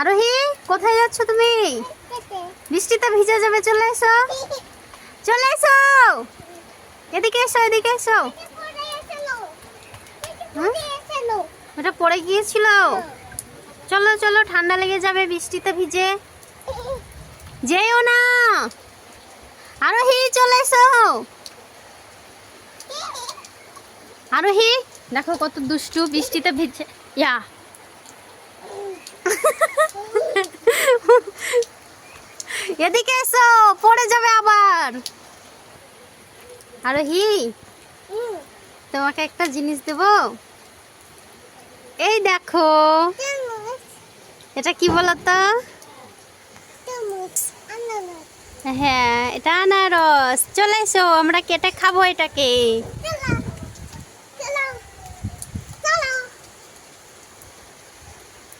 আরোহী, কোথায় যাচ্ছ তুমি? বৃষ্টিতে ভিজে যাবে, চলে এসো। চলে এসো! এদিকে এসো এদিকে এসো। ওটা পড়ে গিয়েছিল। চলো চলো, ঠান্ডা লেগে যাবে বৃষ্টিতে ভিজে। যেও না! আরোহী, চলে এসো! আরোহী, দেখো কত দুষ্টু বৃষ্টিতে ভিজে। ইয়া। এদিকে এসো পড়ে যাবে আবার। আরোহী তোমাকে একটা জিনিস দেব? এই দেখো। এটা কি বলতো? হ্যাঁ এটা আনারস। চলে এসো আমরা কেটে খাব এটাকে।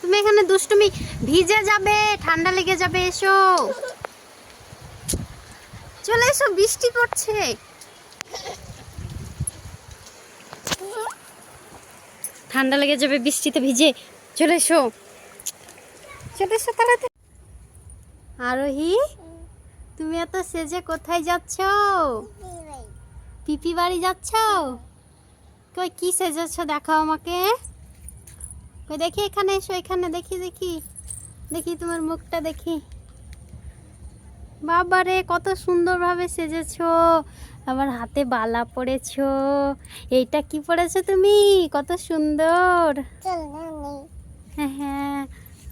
তুমি এখানে দুষ্টুমি ভিজে যাবে ঠান্ডা লেগে যাবে এসো। চলে এসো বৃষ্টি পড়ছে। ঠান্ডা লেগে যাবে বৃষ্টিতে ভিজে। চলে এসো। চলে এসো তাড়াতাড়ি। আরোহী তুমি এত সেজে কোথায় যাচ্ছ? পিপি বাড়ি। যাচ্ছ? কই কি সেজেছ দেখাও আমাকে। কই দেখি এখানে এসো এখানে দেখি দেখি। দেখি তোমার মুখটা দেখি। বাবারে কত সুন্দরভাবে সেজেছো। আবার হাতে বালা পরেছো এইটা কি পরেছো তুমি? কত সুন্দর। হ্যাঁ হ্যাঁ।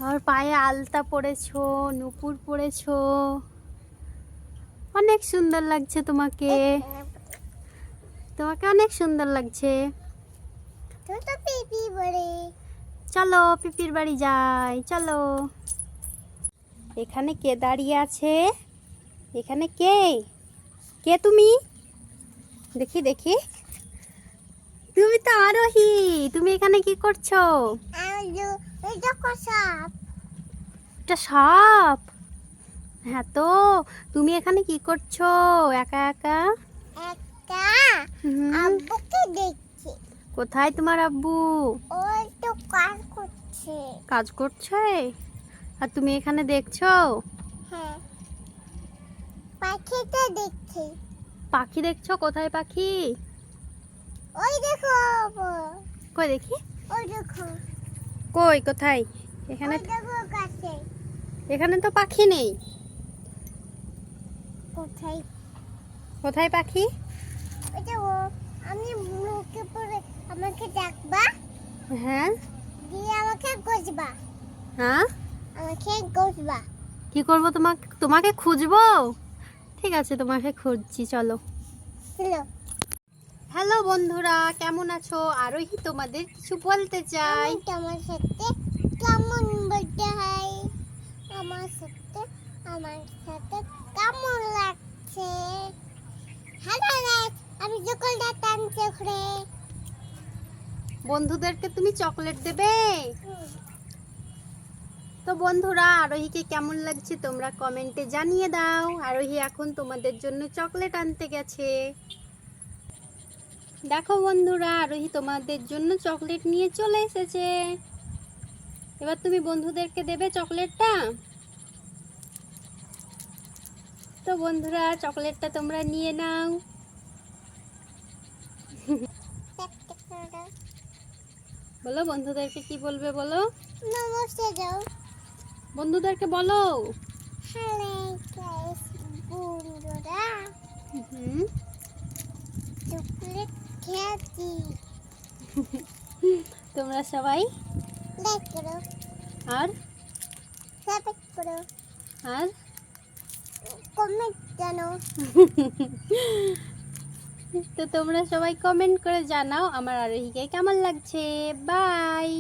আর পায়ে আলতা পরেছো নুপুর পরেছো অনেক সুন্দর লাগছে তোমাকে। তোমাকে অনেক সুন্দর লাগছে। চলো পিপির বাড়ি যাই চলো। এখানে কে দাঁড়িয়ে আছে? এখানে কে? কে তুমি? দেখি দেখি। তুমি তো আরোহী তুমি এখানে কি করছ? এটা সাপ। হ্যাঁ তো তুমি এখানে কি করছ? একা একা? আব্বুকে দেখছি। কোথায় তোমার আব্বু? কাজ করছে কাজ করছে? আর তুমি এখানে দেখছ? হ্যাঁ। পাখিটা দেখছি। পাখি দেখছ? কোথায় পাখি? ওই দেখো কই দেখি? ওই দেখো। কই কোথায়? এখানে এখানে তো পাখি নেই। কোথায়? কোথায় পাখি? আমি আমাকে ডাকবা হ্যাঁ। হ্যাঁ? কি করব তোমাকে? তোমাকে খুঁজবো? ঠিক আছে তোমাকে খুঁজছি চলো। হ্যালো বন্ধুরা কেমন আছো? আরোহী তোমাদের কিছু বলতে চাই? তোমার সাথে কেমন বলতে হয়? আমার সাথে আমার সাথে কেমন লাগছে? হ্যালো গাইস আমি চকোলেট টানছি ঘুরে বন্ধুদেরকে তুমি চকলেট দেবে? তো বন্ধুরা, আরোহীকে কেমন লাগছে তোমরা কমেন্টে জানিয়ে দাও। আরোহী এখন তোমাদের জন্য চকলেট আনতে গেছে। দেখো বন্ধুরা, আরোহী তোমাদের জন্য চকলেট নিয়ে চলে এসেছে। এবার তুমি বন্ধুদেরকে দেবে চকলেটটা। তো বন্ধুরা, চকলেটটা তোমরা নিয়ে নাও। বলো বন্ধুদেরকে কি বলবে বলো? নমস্তে যাও। বন্ধুদেরকে বলো। হ্যালো গাইস বন্ধুরা। হুম। চকলেট খেয়েছি। তোমরা সবাই? লাইক করো। আর? সাবস্ক্রাইব করো। আর? কমেন্ট জানো। তো তোমরা সবাই কমেন্ট করে জানাও আমার আরোহীকে কেমন লাগছে। বাই